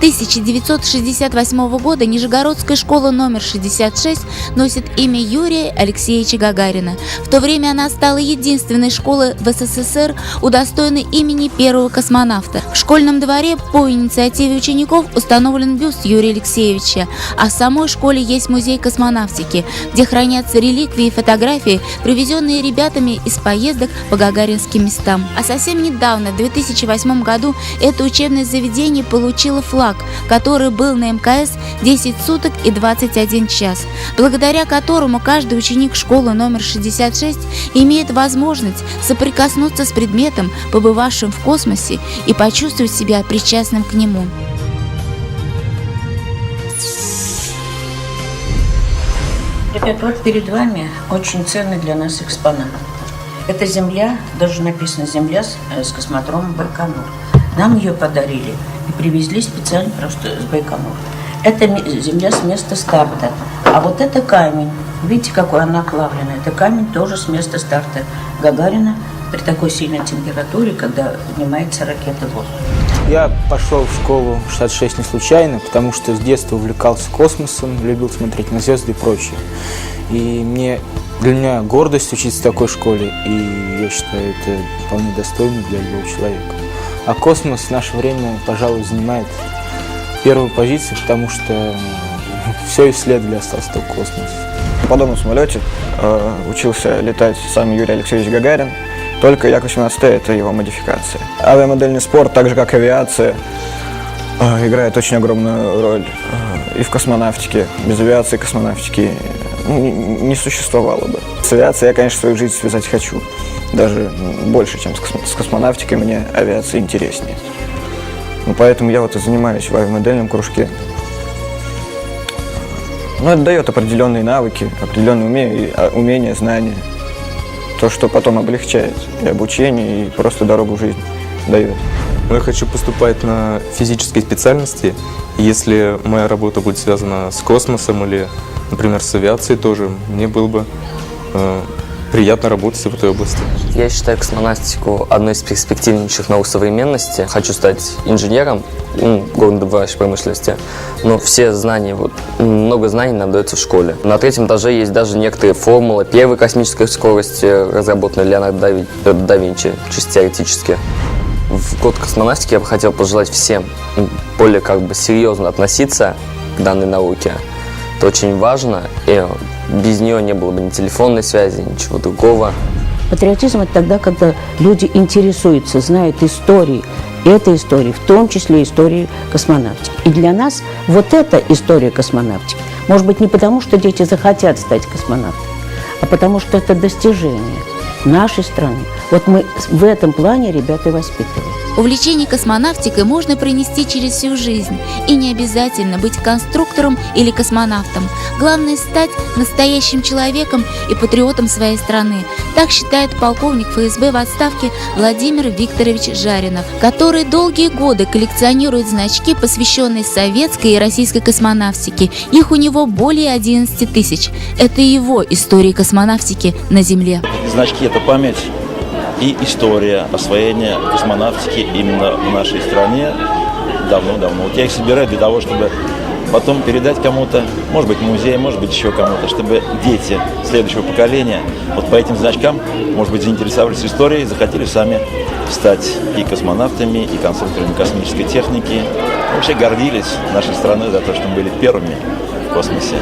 1968 года Нижегородская школа номер 66 носит имя Юрия Алексеевича Гагарина. В то время она стала единственной школой в СССР, удостоенной имени первого космонавта. В школьном дворе по инициативе учеников установлен бюст Юрия Алексеевича, а в самой школе есть музей космонавтики, где хранятся реликвии и фотографии, привезенные ребятами из поездок по гагаринским местам. А совсем недавно, в 2008 году, это учебное заведение получило флаг, который был на МКС 10 суток и 21 час, благодаря которому каждый ученик школы номер 66 имеет возможность соприкоснуться с предметом, побывавшим в космосе, и почувствовать себя причастным к нему. Ребят, вот перед вами очень ценный для нас экспонат. Это земля, даже написано земля с, э, космодрома Байконур. Нам ее подарили и привезли специально просто с Байконур. Это земля с места старта. А вот это камень. Видите, какой она оплавлена? Это камень тоже с места старта Гагарина при такой сильной температуре, когда поднимается ракета в воздух. Я пошел в школу 66 не случайно, потому что с детства увлекался космосом, любил смотреть на звезды и прочее. И мне, для меня гордость учиться в такой школе, и я считаю, это вполне достойно для любого человека. А космос в наше время, пожалуй, занимает первую позицию, потому что все исследовали, остался только космос. В подобном самолете э, учился летать сам Юрий Алексеевич Гагарин, только Як-18 это его модификация. Авиамодельный спорт, так же как авиация, э, играет очень огромную роль э, и в космонавтике. Без авиации космонавтики не, существовало бы. С авиацией я, конечно, свою жизнь связать хочу. Даже больше, чем с, космо- с космонавтикой, мне авиация интереснее. Ну, поэтому я вот и занимаюсь в авиамодельном кружке. Ну, это дает определенные навыки, определенные уме- а, умения, знания. То, что потом облегчает и обучение, и просто дорогу в жизнь дает. Но я хочу поступать на физические специальности. Если моя работа будет связана с космосом или, например, с авиацией тоже, мне было бы э, приятно работать в этой области. Я считаю космонавтику одной из перспективнейших наук современности. Хочу стать инженером ну, горнодобывающей промышленности. Но все знания, вот, много знаний нам дается в школе. На третьем этаже есть даже некоторые формулы первой космической скорости, разработанные Леонардо да Винчи, чисто теоретически. В год космонавтики я бы хотел пожелать всем м, более как бы серьезно относиться к данной науке. Это очень важно, и без нее не было бы ни телефонной связи, ничего другого. Патриотизм – это тогда, когда люди интересуются, знают истории этой истории, в том числе истории космонавтики. И для нас вот эта история космонавтики, может быть, не потому, что дети захотят стать космонавтами, а потому что это достижение нашей страны. Вот мы в этом плане ребята воспитываем. Увлечение космонавтикой можно принести через всю жизнь, и не обязательно быть конструктором или космонавтом. Главное – стать настоящим человеком и патриотом своей страны. Так считает полковник ФСБ в отставке Владимир Викторович Жаринов, который долгие годы коллекционирует значки, посвященные советской и российской космонавтике. Их у него более 11 тысяч. Это его история космонавтики на Земле. Значки – это память и история освоения космонавтики именно в нашей стране давно-давно. Вот я их собираю для того, чтобы потом передать кому-то, может быть, музей, может быть, еще кому-то, чтобы дети следующего поколения вот по этим значкам, может быть, заинтересовались историей, захотели сами стать и космонавтами, и конструкторами космической техники. Вообще гордились нашей страной за то, что мы были первыми в космосе.